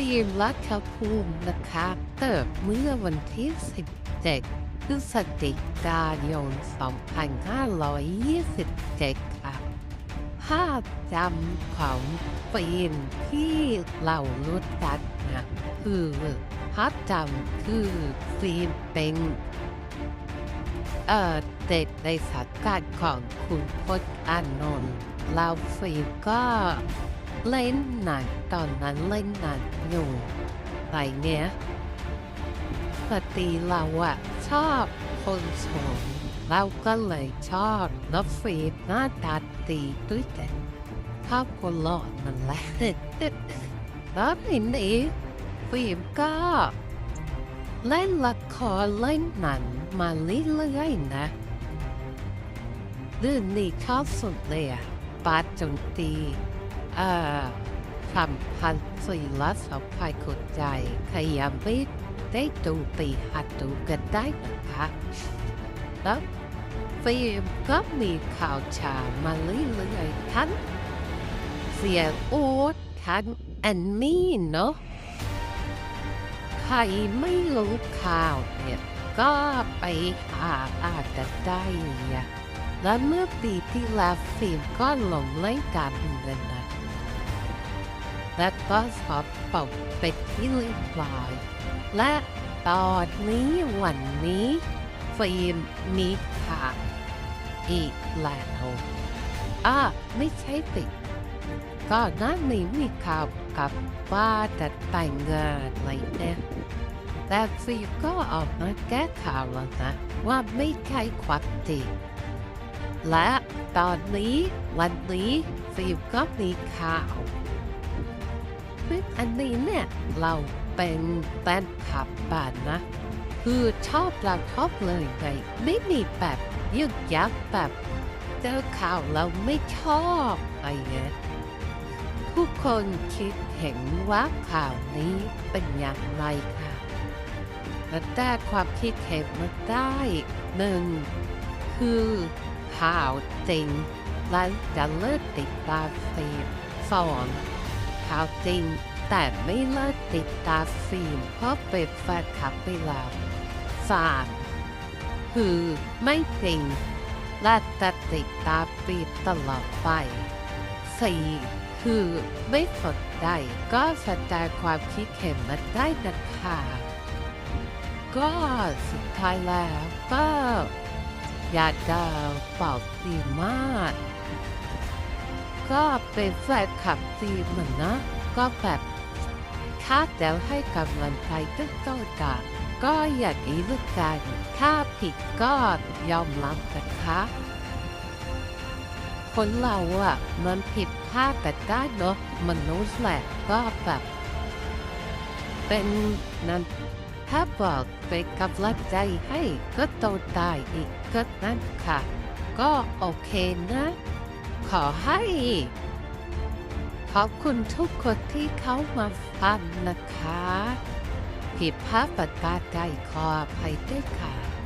ฟิล์มรัฐภูมินะคะเกิดเมื่อวันที่ 17พฤศจิกายน 2527ค่ะภาพจำของฟิล์มที่เรารู้จักนะคือภาพจำคือฟิล์มเป็นเอ่อเด็กในสังกัดของคุณพจน์อานนท์เราฟิล์มก็ เล่นหนังตอนนั้นเล่นหนังอยู่ไรเนี้ยปติเราอะชอบคนสวยเราก็เลยชอบแล้วฟิล์มหน้าตาดีด้วยแต่ชอบคนหล่อนั่นแหละแล้วทีนี้ฟิล์มก็เล่นละครเล่นหนังมาเรื่อยๆนะเรื่องนี้ชอบสุดเลยอะปาจนตี เอ่อคำพันสี่ละสองภัยขุดใจขยามวิทได้ดูปีหัดดูกันได้นะคะแล้วฟิล์มก็มีข่าวชามาเรื่อยๆทั้งเสียโอ๊ตทั้งแอนนี่เนาะใครไม่รู้ข่าวเนี่ยก็ไปหาอ่านกันได้เนี่ยและเมื่อปีที่แล้วฟิล์มก็ลงเล่นการเมืองนะ และก็สอบเป่าเป็นที่เรียบร้อยและตอนนี้วันนี้ฟิล์มมีข่าวอีกแล้วอะไม่ใช่ติดก็น้านี้มีข่าวกับว่าจะแต่งงานอะไรเนี่ยแต่ฟิล์มก็ออกมาแก้ข่าวแล้วนะว่าไม่ใช่ความจริงและตอนนี้วันนี้ฟิล์มก็มีข่าว อันนี้เนี่ย เราเป็นแฟนคลับบ้านนะ คือชอบเราชอบเลยไงไม่มีแบบยึกยักแบบเจอข่าวเราไม่ชอบอะไรเงี้ยทุกคนคิดเห็นว่าข่าวนี้เป็นอย่างไรค่ะและแต่ความคิดเห็นมาได้หนึ่งคือข่าวจริงและจะเลิกติดตามฟิล์มสอง ข่าวจริง แต่ไม่เลิกติดตามฟิล์มเพราะเป็นแฟนคลับไปแล้วสามคือไม่จริงและจะติดตามฟิล์มตลอดไปสี่คือไม่สนใจก็แสดงความคิดเห็นมาได้นะคะก็สุดท้ายแล้วก็อยากจะบอกดีมาก ก็เป็นแฟนคลับซีเหมือนนะ ก็แบบคาดแล้วให้กำลังใจตึ้งโตกาก็อย่างนี้ละกันถ้าผิดก็ยอมรับนะคะคนเราอะมันผิดพลาดกันได้เนอะมนุษย์แหละก็แบบเป็นนั้นถ้าบอกเป็นกำลังใจให้ก็โตตายอีกก็นั่นค่ะ ก็โอเคนะ ขอให้ ขอบคุณทุกคนที่เข้ามาฟังนะคะ ผิดพลาดประการใดขออภัยด้วยค่ะ